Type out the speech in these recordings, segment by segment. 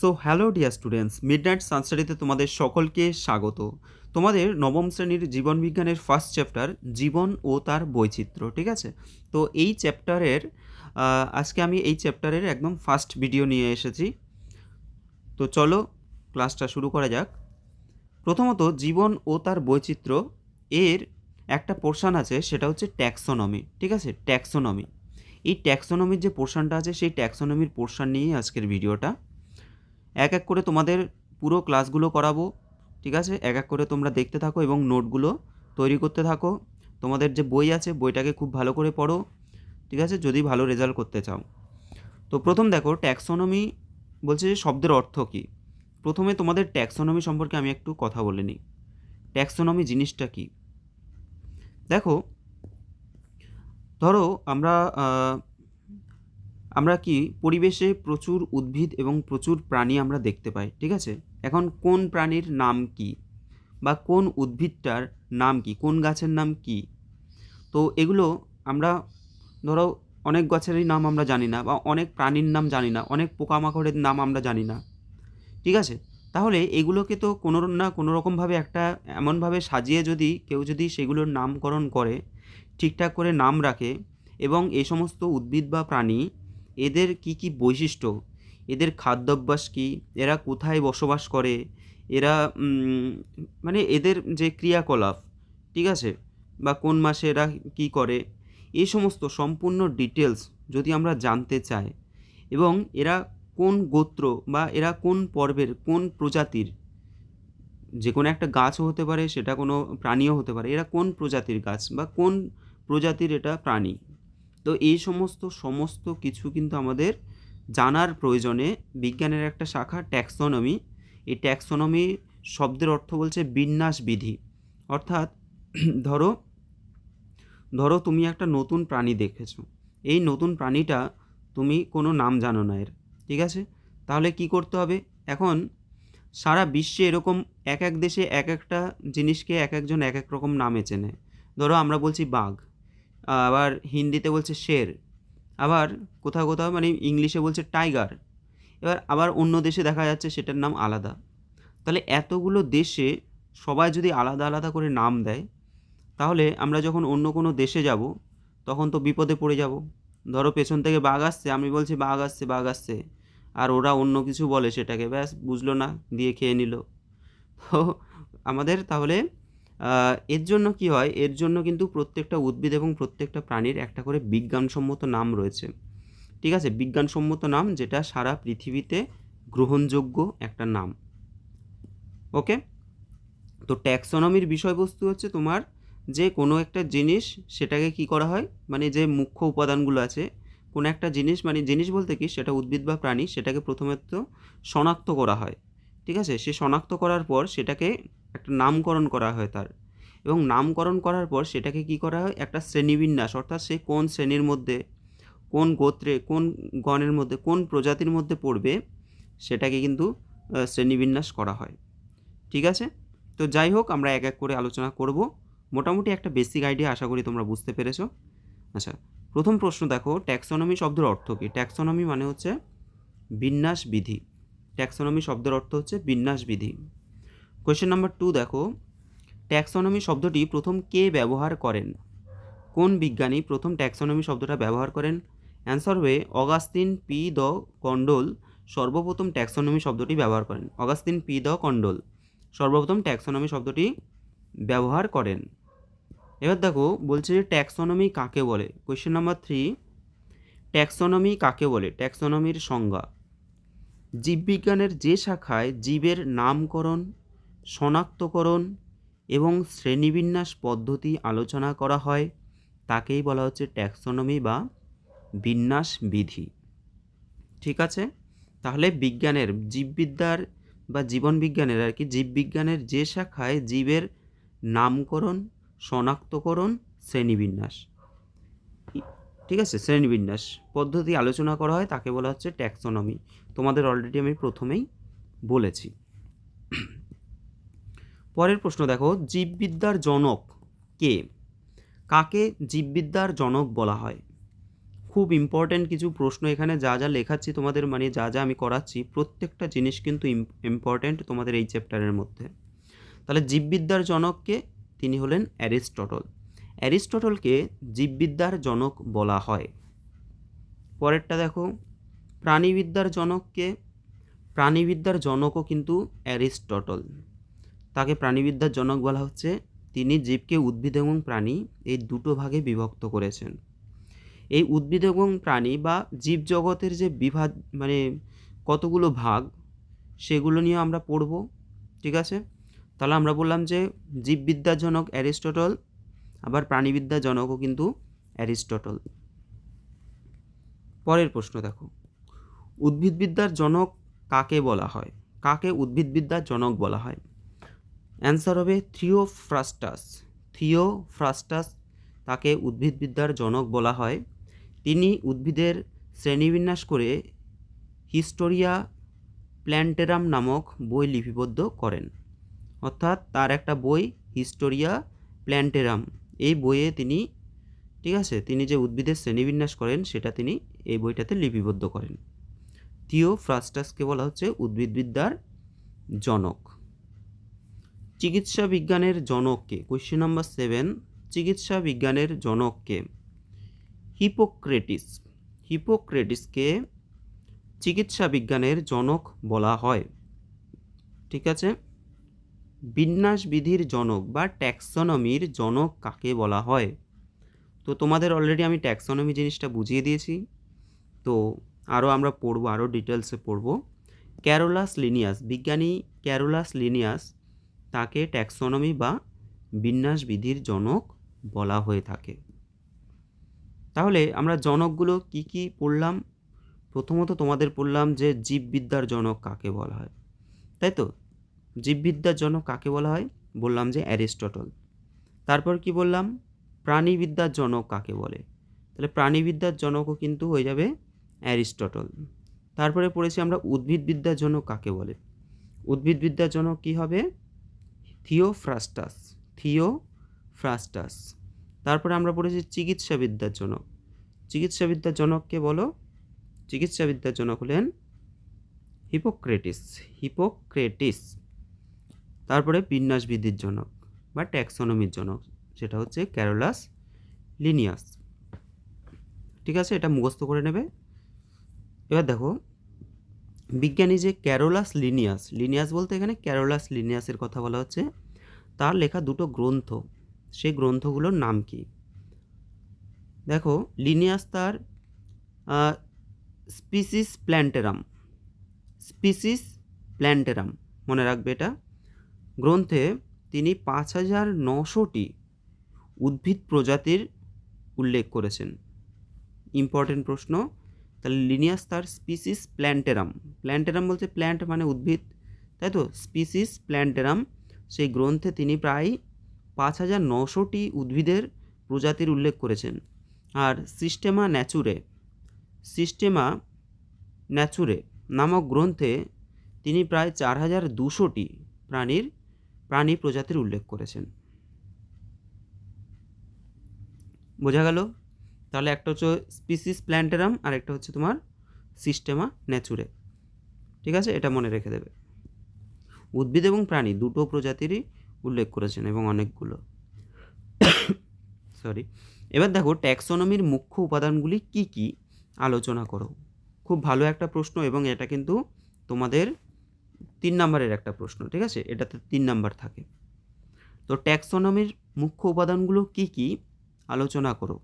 So hello dear students midnight সানস্টাডিতে তোমাদের সকলকে স্বাগত। তোমাদের নবম শ্রেণির জীবন বিজ্ঞানের ফার্স্ট চ্যাপ্টার জীবন ও তার বৈচিত্র্য, ঠিক আছে? তো এই চ্যাপ্টারের আজকে আমি এই চ্যাপ্টারের একদম ফার্স্ট ভিডিও নিয়ে এসেছি। তো চলো ক্লাসটা শুরু করা যাক। প্রথমত, জীবন ও তার বৈচিত্র্য, এর একটা পোর্শন আছে, সেটা হচ্ছে ট্যাক্সোনমি ঠিক আছে? ট্যাক্সোনমি এই ট্যাক্সোনমির যে পোর্শনটা আছে, সেই ট্যাক্সোনমির পোর্শন নিয়েই আজকের ভিডিওটা এক এক করে তোমাদের পুরো ক্লাসগুলো করাবো, ঠিক আছে? এক এক করে তোমরা দেখতে থাকো এবং নোটগুলো তৈরি করতে থাকো। তোমাদের যে বই আছে, বইটাকে খুব ভালো করে পড়ো, ঠিক আছে? যদি ভালো রেজাল্ট করতে চাও। তো প্রথম দেখো ট্যাক্সোনমি বলছে যে শব্দের অর্থ কী? প্রথমে তোমাদের ট্যাক্সোনমি সম্পর্কে আমি একটু কথা বলে নিই। ট্যাক্সোনমি জিনিসটা কী? দেখো, ধরো আমরা আমরা কি পরিবেশে প্রচুর উদ্ভিদ এবং প্রচুর প্রাণী আমরা দেখতে পাই, ঠিক আছে? এখন কোন প্রাণীর নাম কি বা কোন উদ্ভিদটার নাম কি, কোন গাছের নাম কি? তো এগুলো আমরা ধরো অনেক গাছেরই নাম আমরা জানি না বা অনেক প্রাণীর নাম জানি না, অনেক পোকামাকড়ের নাম আমরা জানি না, ঠিক আছে? তাহলে এগুলোকে তো কোনো না কোনো রকমভাবে একটা এমনভাবে সাজিয়ে যদি কেউ যদি সেগুলোর নামকরণ করে, ঠিকঠাক করে নাম রাখে এবং এই সমস্ত উদ্ভিদ বা প্রাণী এদের কি কি বৈশিষ্ট্য? এদের খাদ্যাভ্যাস কী? এরা কোথায় বসবাস করে? এরা মানে এদের যে ক্রিয়াকলাপ, ঠিক আছে? বা কোন মাসে এরা কী করে? এই সমস্ত সম্পূর্ণ ডিটেলস যদি আমরা জানতে চাই এবং এরা কোন গোত্র বা এরা কোন পর্বের, কোন প্রজাতির? যে কোনো একটা গাছও হতে পারে, সেটা কোনো প্রাণীও হতে পারে। এরা কোন প্রজাতির গাছ বা কোন প্রজাতির এটা প্রাণী? তো এই সমস্ত সমস্ত কিছু কিন্তু আমাদের জানার প্রয়োজনে বিজ্ঞানের একটা শাখা, ট্যাক্সোনমি। এই ট্যাক্সোনমি শব্দের অর্থ বলছে বিন্যাস বিধি। অর্থাৎ, ধরো ধরো তুমি একটা নতুন প্রাণী দেখেছ। এই নতুন প্রাণীটা তুমি কোনো নাম জানো না এর, ঠিক আছে? তাহলে কি করতে হবে? এখন, সারা বিশ্বে এরকম এক এক দেশে এক একটা জিনিসকে এক একজন এক এক রকম নামে চেনে। ধরো আমরা বলছি বাঘ। আবার হিন্দিতে বলছে শের, আবার কোথাও কোথাও মানে ইংলিশে বলছে টাইগার, এবার আবার অন্য দেশে দেখা যাচ্ছে সেটার নাম আলাদা। তাহলে এতগুলো দেশে সবাই যদি আলাদা আলাদা করে নাম দেয়, তাহলে আমরা যখন অন্য কোনো দেশে যাব, তখন তো বিপদে পড়ে যাব। ধরো পেছন থেকে বাঘ আসছে, আমি বলছি বাঘ আসছে বাঘ আসছে, আর ওরা অন্য কিছু বলে সেটাকে, ব্যাস বুঝলো না, দিয়ে খেয়ে নিল। তো আমাদের তাহলে এর জন্য কি হয়? এর জন্য কিন্তু প্রত্যেকটা উদ্ভিদ এবং প্রত্যেকটা প্রাণীর একটা করে বিজ্ঞানসম্মত নাম রয়েছে। ঠিক আছে? বিজ্ঞানসম্মত নাম যেটা সারা পৃথিবীতে গ্রহণযোগ্য একটা নাম। ওকে? তো ট্যাক্সোনমির বিষয়বস্তু হচ্ছে তোমার যে কোনো একটা জিনিস সেটাকে কি করা হয়? মানে যে মুখ্য উপাদানগুলো আছে, কোনো একটা জিনিস মানে জিনিস বলতে কি? সেটা উদ্ভিদ বা প্রাণী সেটাকে প্রথমে তো শনাক্ত করা হয়। ঠিক আছে? সে শনাক্ত করার পর সেটাকে একটা নামকরণ করা হয় তার। এবং নামকরণ করার পর সেটাকে কি করা হয়? একটা শ্রেণীবিন্যাস, অর্থাৎ সে কোন শ্রেণির মধ্যে, কোন গোত্রে, কোন গণের মধ্যে, কোন প্রজাতির মধ্যে পড়বে, সেটাকে কিন্তু শ্রেণীবিন্যাস করা হয়। ঠিক আছে? তো যাই হোক, আমরা এক এক করে আলোচনা করব। মোটামুটি একটা বেসিক আইডিয়া আশা করি তোমরা বুঝতে পেরেছ। আচ্ছা প্রথম প্রশ্ন দেখো ট্যাক্সোনমি শব্দের অর্থ কী? ট্যাক্সোনমি মানে হচ্ছে বিন্যাস বিধি ট্যাক্সোনমি শব্দের অর্থ হচ্ছে বিন্যাস বিধি কোয়েশ্চেন নাম্বার টু দেখো। ট্যাক্সোনমি শব্দটি প্রথম কে ব্যবহার করেন? কোন বিজ্ঞানী প্রথম ট্যাক্সোনমি শব্দটা ব্যবহার করেন? অ্যান্সার হয়ে অগাস্তিন পি দ কন্ডোল সর্বপ্রথম ট্যাক্সোনমি শব্দটি ব্যবহার করেন। অগাস্তিন পি দ কন্ডোল সর্বপ্রথম ট্যাক্সোনমি শব্দটি ব্যবহার করেন। এবার দেখো, বলছে যে ট্যাক্সোনমি কাকে বলে? কোয়েশ্চেন নাম্বার থ্রি ট্যাক্সোনমি কাকে বলে? ট্যাক্সোনমির সংজ্ঞা। জীববিজ্ঞানের যে শাখায় জীবের নামকরণ শনাক্তকরণ এবং শ্রেণীবিন্যাস পদ্ধতি আলোচনা করা হয়, তাকেই বলা হচ্ছে ট্যাক্সোনমি বা বিন্যাস বিধি। ঠিক আছে? তাহলে বিজ্ঞানের, জীববিদ্যার বা জীবন বিজ্ঞানের আর কি, জীববিজ্ঞানের যে শাখায় জীবের নামকরণ, শনাক্তকরণ, শ্রেণীবিন্যাস। ঠিক আছে? শ্রেণীবিন্যাস পদ্ধতি আলোচনা করা হয়, তাকে বলা হচ্ছে ট্যাক্সোনমি। তোমাদের অলরেডি আমি প্রথমেই বলেছি। পরের প্রশ্ন দেখো, জীববিদ্যার জনক কে? কাকে জীববিদ্যার জনক বলা হয়? খুব ইম্পর্ট্যান্ট কিছু প্রশ্ন এখানে যা যা লেখাচ্ছি তোমাদের মানে যা যা আমি করাচ্ছি, প্রত্যেকটা জিনিস কিন্তু ইম্পর্ট্যান্ট তোমাদের এই চ্যাপ্টারের মধ্যে। তাহলে জীববিদ্যার জনককে তিনি হলেন অ্যারিস্টটল। অ্যারিস্টটলকে জীববিদ্যার জনক বলা হয়। পরেরটা দেখো, প্রাণীবিদ্যার জনককে প্রাণীবিদ্যার জনকও কিন্তু অ্যারিস্টটল। তাকে প্রাণীবিদ্যার জনক বলা হচ্ছে। তিনি জীবকে উদ্ভিদ এবং প্রাণী এই দুটো ভাগে বিভক্ত করেছেন। এই উদ্ভিদ এবং প্রাণী বা জীবজগতের যে বিভাগ মানে কতগুলো ভাগ, সেগুলো নিয়ে আমরা পড়ব, ঠিক আছে? তাহলে আমরা বললাম যে জীববিদ্যার জনক অ্যারিস্টটল, আবার প্রাণীবিদ্যার জনকও কিন্তু অ্যারিস্টটল। পরের প্রশ্ন দেখো। উদ্ভিদবিদ্যার জনক কাকে বলা হয়? কাকে উদ্ভিদবিদ্যার জনক বলা হয়? অ্যান্সার হবে থিওফ্রাস্টাস। থিওফ্রাস্টাস তাকে উদ্ভিদবিদ্যার জনক বলা হয়। তিনি উদ্ভিদের শ্রেণীবিন্যাস করে হিস্টোরিয়া প্ল্যান্টেরাম নামক বই লিপিবদ্ধ করেন। অর্থাৎ তার একটা বই হিস্টোরিয়া প্ল্যান্টেরাম। এই বইয়ে তিনি, ঠিক আছে, তিনি যে উদ্ভিদের শ্রেণীবিন্যাস করেন, সেটা তিনি এই বইটাতে লিপিবদ্ধ করেন। থিওফ্রাস্টাসকে বলা হচ্ছে উদ্ভিদবিদ্যার জনক। চিকিৎসা বিজ্ঞানের জনককে কোয়েশ্চেন নাম্বার সেভেন চিকিৎসা বিজ্ঞানের জনককে। হিপোক্রেটিস হিপোক্রেটিসকে চিকিৎসা বিজ্ঞানের জনক বলা হয়। ঠিক আছে? বিন্যাস বিধির জনক বা ট্যাক্সনমির জনক কাকে বলা হয়? তো তোমাদের অলরেডি আমি ট্যাক্সনমি জিনিসটা বুঝিয়ে দিয়েছি। তো আরও আমরা পড়ব আরও ডিটেলসে পড়ব। ক্যারোলাস লিনিয়াস বিজ্ঞানী ক্যারোলাস লিনিয়াস তাকে ট্যাক্সোনমি বা বিন্যাস বিধির জনক বলা হয়ে থাকে। তাহলে আমরা জনকগুলো কি কি পড়লাম? প্রথমত তোমাদের পড়লাম যে জীববিদ্যার জনক কাকে বলা হয়। তাই তো? জীববিদ্যার জনক কাকে বলা হয়? বললাম যে অ্যারিস্টটল। তারপর কি বললাম? প্রাণীবিদ্যার জনক কাকে বলে? তাহলে প্রাণীবিদ্যার জনকও কিন্তু হয়ে যাবে অ্যারিস্টটল। তারপরে পড়েছি আমরা উদ্ভিদবিদ্যার জনক কাকে বলে? উদ্ভিদবিদ্যার জনক কী হবে? Theophrastus Theophrastus. তারপরে আমরা পড়েছি চিকিৎসাবিদ্যার জনক চিকিৎসাবিদ্যার জনককে বলো? চিকিৎসাবিদ্যার জনক হলেন হিপোক্রেটিস হিপোক্রেটিস। তারপরে বিন্যাসবিধির জনক বা ট্যাক্সোনমির জনক সেটা হচ্ছে ক্যারোলাস লিনিয়াস। ঠিক আছে? এটা মুখস্থ করে নেবে। এবার দেখো বিজ্ঞানী যে ক্যারোলাস লিনিয়াস লিনিয়াস বলতে এখানে ক্যারোলাস লিনিয়াসের কথা বলা হচ্ছে, তার লেখা দুটো গ্রন্থ। সেই গ্রন্থগুলোর নাম কি? দেখো, লিনিয়াস তার স্পিসিস প্ল্যান্টেরাম। স্পিসিস প্ল্যান্টেরাম, মনে রাখবে এটা। গ্রন্থে তিনি পাঁচ হাজার নশোটি উদ্ভিদ প্রজাতির উল্লেখ করেছেন। ইম্পর্টেন্ট প্রশ্ন, তাহলে লিনিয়াস তার স্পিসিস প্ল্যান্টেরাম প্ল্যান্টেরাম বলতে প্ল্যান্ট মানে উদ্ভিদ, তাই তো? স্পিসিস প্ল্যান্টেরাম, সেই গ্রন্থে তিনি প্রায় পাঁচ হাজার নশোটি উদ্ভিদের প্রজাতির উল্লেখ করেছেন। আর সিস্টেমা ন্যাচুরে সিস্টেমা ন্যাচুরে নামক গ্রন্থে তিনি প্রায় চার হাজার দুশোটি প্রাণীর, প্রাণী প্রজাতির উল্লেখ করেছেন। বোঝা গেল? তাহলে একটা হচ্ছে স্পিসিস প্ল্যান্টেরাম আর একটা হচ্ছে তোমার সিস্টেমা ন্যাচুরে। ঠিক আছে? এটা মনে রেখে দেবে। উদ্ভিদ এবং প্রাণী দুটো প্রজাতিরই উল্লেখ করেছেন এবং অনেকগুলো। সরি এবার দেখো, ট্যাক্সোনমির মুখ্য উপাদানগুলি কি কি? আলোচনা করো। খুব ভালো একটা প্রশ্ন এবং এটা কিন্তু তোমাদের তিন নম্বরের একটা প্রশ্ন, ঠিক আছে? এটাতে তিন নাম্বার থাকে। তো ট্যাক্সোনমির মুখ্য উপাদানগুলো কি কি? আলোচনা করো।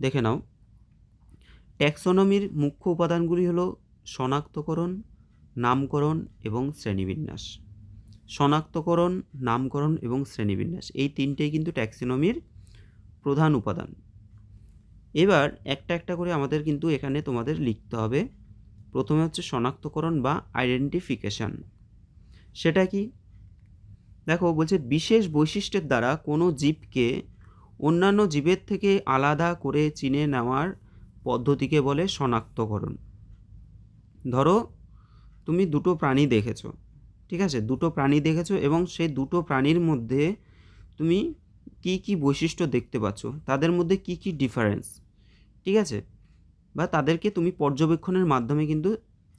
দেখে নাও। ট্যাক্সোনমির মুখ্য উপাদানগুলি হলো শনাক্তকরণ নামকরণ এবং শ্রেণীবিন্যাস। শনাক্তকরণ, নামকরণ এবং শ্রেণীবিন্যাস, এই তিনটেই কিন্তু ট্যাক্সোনমির প্রধান উপাদান। এবার একটা একটা করে আমাদের কিন্তু এখানে তোমাদের লিখতে হবে। প্রথমে হচ্ছে শনাক্তকরণ বা আইডেন্টিফিকেশান। সেটা কি? দেখো, বলছে বিশেষ বৈশিষ্ট্যের দ্বারা কোনো জীবকে অন্যান্য জীবের থেকে আলাদা করে চিনে নেওয়ার পদ্ধতিকে বলে শনাক্তকরণ। ধরো তুমি দুটো প্রাণী দেখেছ, ঠিক আছে? দুটো প্রাণী দেখেছ এবং সেই দুটো প্রাণীর মধ্যে তুমি কি কি বৈশিষ্ট্য দেখতে পাচ্ছ? তাদের মধ্যে কি কি ডিফারেন্স ঠিক আছে? বা তাদেরকে তুমি পর্যবেক্ষণের মাধ্যমে কিন্তু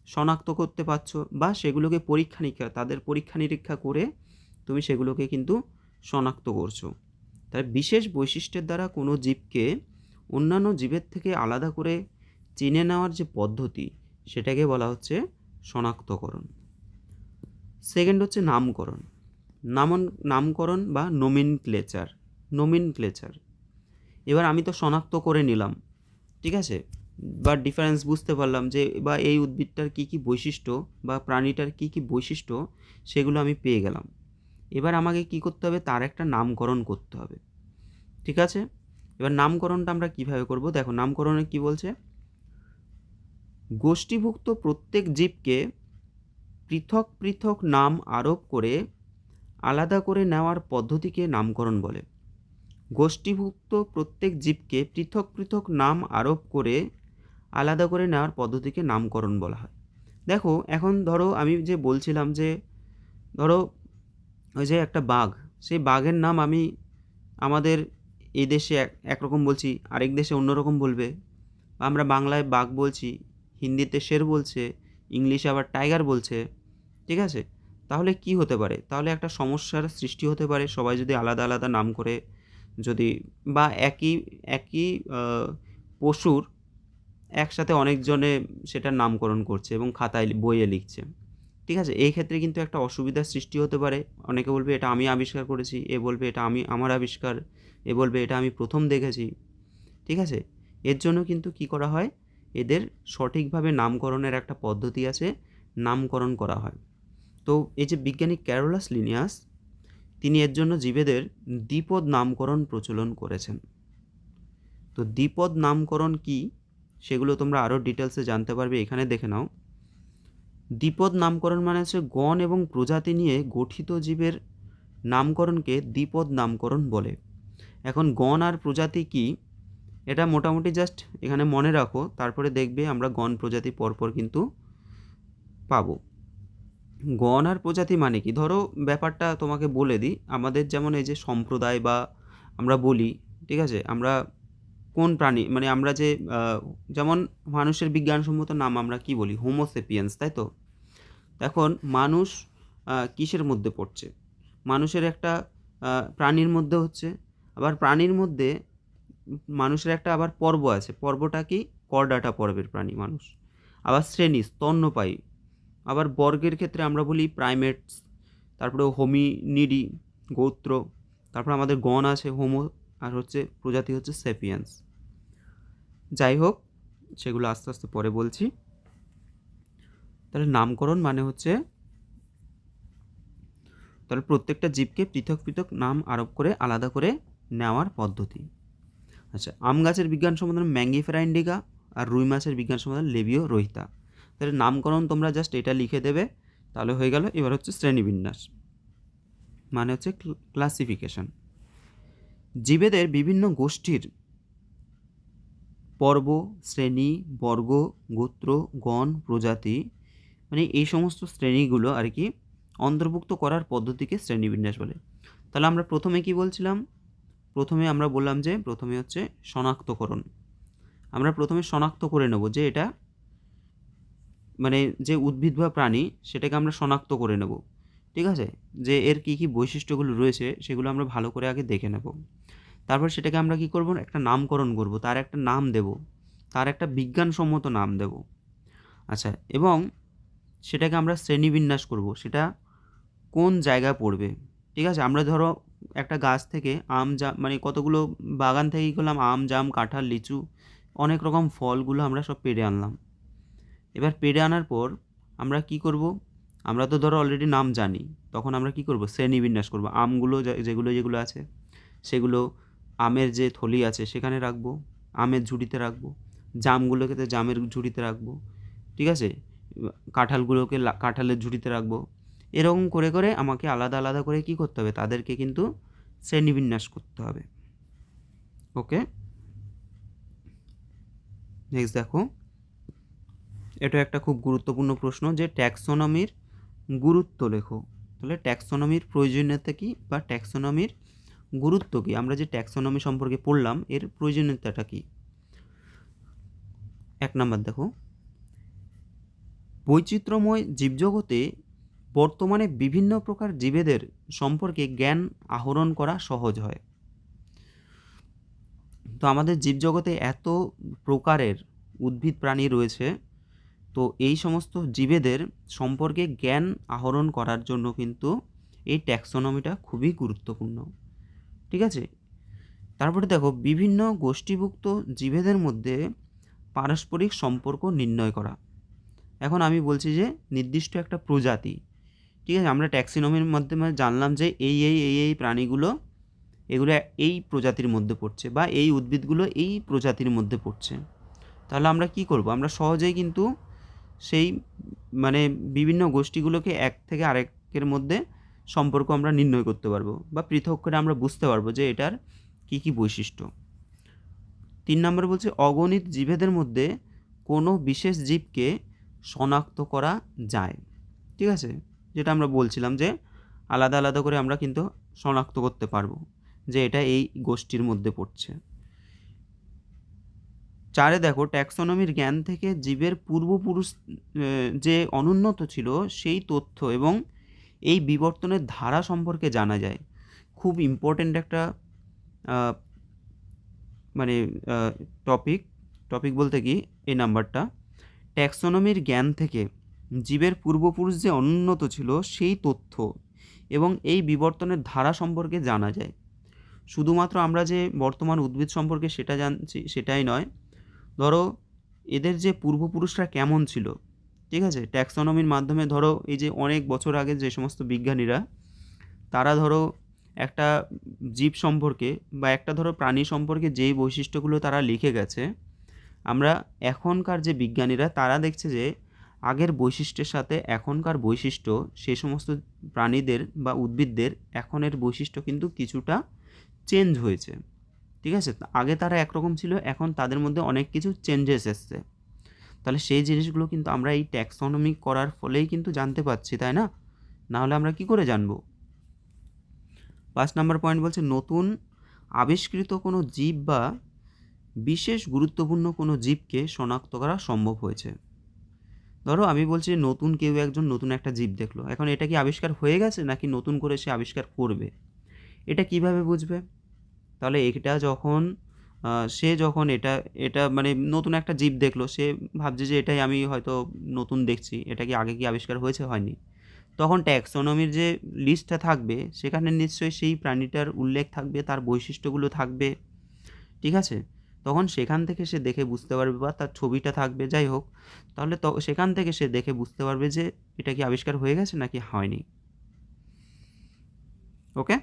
শনাক্ত করতে পারছ বা সেগুলোকে পরীক্ষা নিরীক্ষা, তাদের পরীক্ষা নিরীক্ষা করে তুমি সেগুলোকে কিন্তু শনাক্ত করছ। তাই বিশেষ বৈশিষ্ট্যের দ্বারা কোনো জীবকে অন্যান্য জীবের থেকে আলাদা করে চিনে নেওয়ার যে পদ্ধতি, সেটাকে বলা হচ্ছে শনাক্তকরণ। সেকেন্ড হচ্ছে নামকরণ। নামন, নামকরণ বা নোমিন ক্লেচার নোমিন ক্লেচার এবার আমি তো শনাক্ত করে নিলাম, ঠিক আছে? বা ডিফারেন্স বুঝতে পারলাম যে, বা এই উদ্ভিদটার কী কী বৈশিষ্ট্য বা প্রাণীটার কী কী বৈশিষ্ট্য সেগুলো আমি পেয়ে গেলাম। এবার আমাকে কী করতে হবে? তার একটা নামকরণ করতে হবে, ঠিক আছে? এবার নামকরণটা আমরা কীভাবে করব? দেখো, নামকরণে কি বলছে? গোষ্ঠীভুক্ত প্রত্যেক জীবকে পৃথক পৃথক নাম আরোপ করে আলাদা করে নেওয়ার পদ্ধতিকে নামকরণ বলে। গোষ্ঠীভুক্ত প্রত্যেক জীবকে পৃথক পৃথক নাম আরোপ করে আলাদা করে নেওয়ার পদ্ধতিকে নামকরণ বলা হয়। দেখো, এখন ধরো আমি যে বলছিলাম যে, ধরো ওই যে একটা বাঘ, সেই বাঘের নাম আমি আমাদের এই দেশে এক, একরকম বলছি, আরেক দেশে অন্যরকম বলবে। আমরা বাংলায় বাঘ বলছি হিন্দিতে শের বলছে, ইংলিশে আবার টাইগার বলছে, ঠিক আছে? তাহলে কি হতে পারে? তাহলে একটা সমস্যার সৃষ্টি হতে পারে। সবাই যদি আলাদা আলাদা নাম করে যদি বা একই একই পশুর একসাথে অনেকজনে সেটার নামকরণ করছে এবং খাতায় বইয়ে লিখছে। ঠিক আছে? এই ক্ষেত্রে কিন্তু একটা অসুবিধার সৃষ্টি হতে পারে। অনেকে বলবে, এটা আমি আবিষ্কার করেছি। এ বলবে, এটা আমি, আমার আবিষ্কার। এ বলবে, এটা আমি প্রথম দেখেছি। ঠিক আছে? এর জন্য কিন্তু কি করা হয়? এদের সঠিকভাবে নামকরণের একটা পদ্ধতি আছে, নামকরণ করা হয়। তো এই যে বিজ্ঞানী ক্যারোলাস লিনিয়াস, তিনি এর জন্য জীবেদের দ্বিপদ নামকরণ প্রচলন করেছেন। তো দ্বিপদ নামকরণ কি, সেগুলো তোমরা আরও ডিটেলসে জানতে পারবে, এখানে দেখে নাও। দ্বিপদ নামকরণ মানে হচ্ছে গণ এবং প্রজাতি নিয়ে গঠিত জীবের নামকরণকে দ্বিপদ নামকরণ বলে। এখন গণ আর প্রজাতি কি এটা মোটামুটি জাস্ট এখানে মনে রাখো, তারপরে দেখবে আমরা গণ প্রজাতি পরপর কিন্তু পাবো। গণ আর প্রজাতি মানে কি? ধরো ব্যাপারটা তোমাকে বলে দিই, আমাদের যেমন এই যে সম্প্রদায় বা আমরা বলি, ঠিক আছে? আমরা কোন প্রাণী মানে আমরা যে যেমন মানুষের বিজ্ঞানসম্মত নাম আমরা কি বলি? হোমোসেপিয়েন্স তাই তো? এখন মানুষ কিসের মধ্যে পড়ছে? মানুষের একটা প্রাণীর মধ্যে হচ্ছে, আবার প্রাণীর মধ্যে মানুষের একটা আবার পর্ব আছে। পর্বটা কি? করডাটা পর্বের প্রাণী মানুষ। আবার শ্রেণি, স্তন্যপায়ী। আবার বর্গের ক্ষেত্রে আমরা বলি প্রাইমেটস, তারপরে হোমিনিডি, গোত্র, তারপর আমাদের গণ আছে, হোমো, আর হচ্ছে প্রজাতি হচ্ছে সেপিয়েন্স। যাই হোক, সেগুলো আস্তে আস্তে পরে বলছি। তাহলে নামকরণ মানে হচ্ছে, তাহলে প্রত্যেকটা জীবকে পৃথক পৃথক নাম আরোপ করে আলাদা করে নেওয়ার পদ্ধতি। আচ্ছা আম গাছের বিজ্ঞান সমাধান ম্যাঙ্গিফেরা ইন্ডিকা আর রুই মাছের বিজ্ঞান সমাধান লেবিও রোহিতা। তাহলে নামকরণ তোমরা জাস্ট এটা লিখে দেবে, তাহলে হয়ে গেল, এবার হচ্ছে শ্রেণীবিন্যাস মানে হচ্ছে ক্লাসিফিকেশন জীবেদের বিভিন্ন গোষ্ঠীর পর্ব, শ্রেণি, বর্গ, গোত্র, গণ, প্রজাতি মানে এই সমস্ত শ্রেণীগুলো আর কি অন্তর্ভুক্ত করার পদ্ধতিকে শ্রেণীবিন্যাস বলে। তাহলে আমরা প্রথমে কি বলছিলাম? প্রথমে আমরা বললাম যে প্রথমে হচ্ছে শনাক্তকরণ। আমরা প্রথমে শনাক্ত করে নেব যে এটা মানে যে উদ্ভিদ বা প্রাণী, সেটাকে আমরা শনাক্ত করে নেব। ঠিক আছে? যে এর কী কী বৈশিষ্ট্যগুলো রয়েছে, সেগুলো আমরা ভালো করে আগে দেখে নেব। তারপর সেটাকে আমরা কী করব? একটা নামকরণ করব। তার একটা নাম দেব। তার একটা বিজ্ঞানসম্মত নাম দেব। আচ্ছা এবং সেটাকে আমরা শ্রেণীবিন্যাস করব। সেটা কোন জায়গায় পড়বে? ঠিক আছে? আমরা ধরো একটা গাছ থেকে আম জাম মানে কতগুলো বাগান থেকে করলাম, আম, জাম, কাঁঠাল, লিচু, অনেক রকম ফলগুলো আমরা সব পেড়ে আনলাম। এবার পেড়ে আনার পর আমরা কি করব? আমরা তো ধরো অলরেডি নাম জানি, তখন আমরা কি করব? শ্রেণীবিন্যাস করব। আমগুলো যেগুলো যেগুলো আছে, সেগুলো আমের যে থলি আছে সেখানে রাখব, আমের ঝুড়িতে রাখব, জামগুলোকে তো জামের ঝুড়িতে রাখব, ঠিক আছে? কাঁঠালগুলোকে কাঁঠালের ঝুড়িতে রাখব এরকম করে করে আমাকে আলাদা আলাদা করে কি করতে হবে? তাদেরকে কিন্তু শ্রেণীবিন্যাস করতে হবে। ওকে? নেক্সট দেখো। এটা একটা খুব গুরুত্বপূর্ণ প্রশ্ন যে ট্যাক্সোনমির গুরুত্ব লেখো। তাহলে ট্যাক্সোনমির প্রয়োজনীয়তা কী বা ট্যাক্সোনমির গুরুত্ব কী? আমরা যে ট্যাক্সোনমি সম্পর্কে পড়লাম, এর প্রয়োজনীয়তাটা কী? এক নাম্বার দেখো। বৈচিত্র্যময় জীবজগতে বর্তমানে বিভিন্ন প্রকার জীবেদের সম্পর্কে জ্ঞান আহরণ করা সহজ হয়। তো আমাদের জীবজগতে এত প্রকারের উদ্ভিদ প্রাণী রয়েছে, তো এই সমস্ত জীবেদের সম্পর্কে জ্ঞান আহরণ করার জন্য কিন্তু এই ট্যাক্সোনমিটা খুবই গুরুত্বপূর্ণ। ঠিক আছে? তারপরে দেখো, বিভিন্ন গোষ্ঠীভুক্ত জীবেদের মধ্যে পারস্পরিক সম্পর্ক নির্ণয় করা। এখন আমি বলছি যে, নির্দিষ্ট একটা প্রজাতি ঠিক আছে, আমরা ট্যাক্সিনমির মাধ্যমে জানলাম যে এই এই এই এই প্রাণীগুলো, এগুলো এই প্রজাতির মধ্যে পড়ছে বা এই উদ্ভিদগুলো এই প্রজাতির মধ্যে পড়ছে। তাহলে আমরা কি করব? আমরা সহজেই কিন্তু সেই মানে বিভিন্ন গোষ্ঠীগুলোকে এক থেকে আরেকের মধ্যে সম্পর্ক আমরা নির্ণয় করতে পারব বা পৃথক করে আমরা বুঝতে পারব যে এটার কী কী বৈশিষ্ট্য। তিন নম্বর বলছে, অগণিত জীবেদের মধ্যে কোনো বিশেষ জীবকে শনাক্ত করা যায়। ঠিক আছে? যেটা আমরা বলছিলাম যে আলাদা আলাদা করে আমরা কিন্তু শনাক্ত করতে পারব যে এটা এই গোষ্ঠীর মধ্যে পড়ছে। চারে দেখো, ট্যাক্সোনমির জ্ঞান থেকে জীবের পূর্বপুরুষ যে অনুন্নত ছিল সেই তথ্য এবং এই বিবর্তনের ধারা সম্পর্কে জানা যায়। খুব ইম্পর্ট্যান্ট একটা মানে টপিক টপিক বলতে কি, এই নাম্বারটা ট্যাক্সোনমির জ্ঞান থেকে জীবের পূর্বপুরুষ যে অনুন্নত ছিল, সেই তথ্য এবং এই বিবর্তনের ধারা সম্পর্কে জানা যায়। শুধুমাত্র আমরা যে বর্তমান উদ্ভিদ সম্পর্কে সেটা জানছি, সেটাই নয়। ধরো, এদের যে পূর্বপুরুষরা কেমন ছিল, ঠিক আছে? ট্যাক্সোনমির মাধ্যমে ধরো, এই যে অনেক বছর আগে যে সমস্ত বিজ্ঞানীরা, তারা ধরো, একটা জীব সম্পর্কে বা একটা ধরো প্রাণী সম্পর্কে যেই বৈশিষ্ট্যগুলো তারা লিখে গেছে, আমরা এখনকার যে বিজ্ঞানীরা, তারা দেখছে যে আগের বৈশিষ্ট্যের সাথে এখনকার বৈশিষ্ট্য, সে সমস্ত প্রাণীদের বা উদ্ভিদদের এখনের বৈশিষ্ট্য কিন্তু কিছুটা চেঞ্জ হয়েছে। ঠিক আছে? আগে তারা একরকম ছিল, এখন তাদের মধ্যে অনেক কিছু চেঞ্জেস এসছে। তাহলে সেই জিনিসগুলো কিন্তু আমরা এই ট্যাক্সনমি করার ফলেই কিন্তু জানতে পারছি, তাই না? নাহলে আমরা কি করে জানব? পাঁচ নাম্বার পয়েন্ট বলছে, নতুন আবিষ্কৃত কোনো জীব বা বিশেষ গুরুত্বপূর্ণ কোনো জীবকে শনাক্ত করা সম্ভব হয়েছে। ধরো আমি বলছি যে নতুন কেউ একজন নতুন একটা জীব দেখল। এখন এটা কি আবিষ্কার হয়ে গেছে নাকি নতুন করে সে আবিষ্কার করবে? এটা কীভাবে বুঝবে? তাহলে এটা যখন সে যখন এটা এটা মানে নতুন একটা জীব দেখল, সে ভাবছে যে এটাই আমি হয়তো নতুন দেখছি, এটা কি আগে কি আবিষ্কার হয়েছে হয়নি। তখন ট্যাক্সোনমির যে লিস্টটা থাকবে, সেখানে নিশ্চয়ই সেই প্রাণীটার উল্লেখ থাকবে, তার বৈশিষ্ট্যগুলো থাকবে, ঠিক আছে? তখন সেখান থেকে সে দেখে বুঝতে পারবে বা তার ছবিটা থাকবে, যাই হোক। তাহলে তো, সেখান থেকে সে দেখে বুঝতে পারবে যে এটা কি আবিষ্কার হয়ে গেছে নাকি হয়নি। ওকে?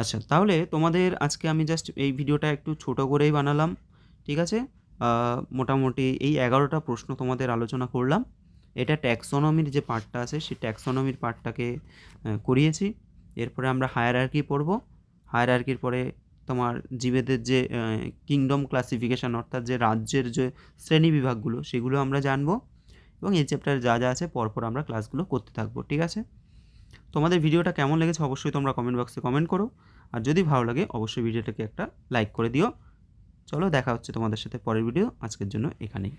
আচ্ছা তাহলে তোমাদের আজকে আমি জাস্ট এই ভিডিওটা একটু ছোট করেই বানালাম, ঠিক আছে? মোটামুটি এই এগারোটা প্রশ্ন তোমাদের আলোচনা করলাম। এটা ট্যাক্সোনমির যে পার্টটা আছে, সেই ট্যাক্সোনমির পার্টটাকে করিয়েছি। এরপরে আমরা হায়ারার্কি পড়ব। হায়ারার্কির পরে তোমার জীবেদের যে কিংডম ক্লাসিফিকেশান অর্থাৎ যে রাজ্যের যে শ্রেণি বিভাগগুলো, সেগুলো আমরা জানব। এবং এই চ্যাপ্টারে যা যা আছে, পরপর আমরা ক্লাসগুলো করতে থাকব, ঠিক আছে? তোমাদের ভিডিওটা কেমন লেগেছে অবশ্যই তোমরা কমেন্ট বক্সে কমেন্ট করো। আর যদি ভালো লাগে, অবশ্যই ভিডিওটাকে একটা লাইক করে দিও। চলো, দেখা হচ্ছে তোমাদের সাথে পরের ভিডিও আজকের জন্য এখানেই।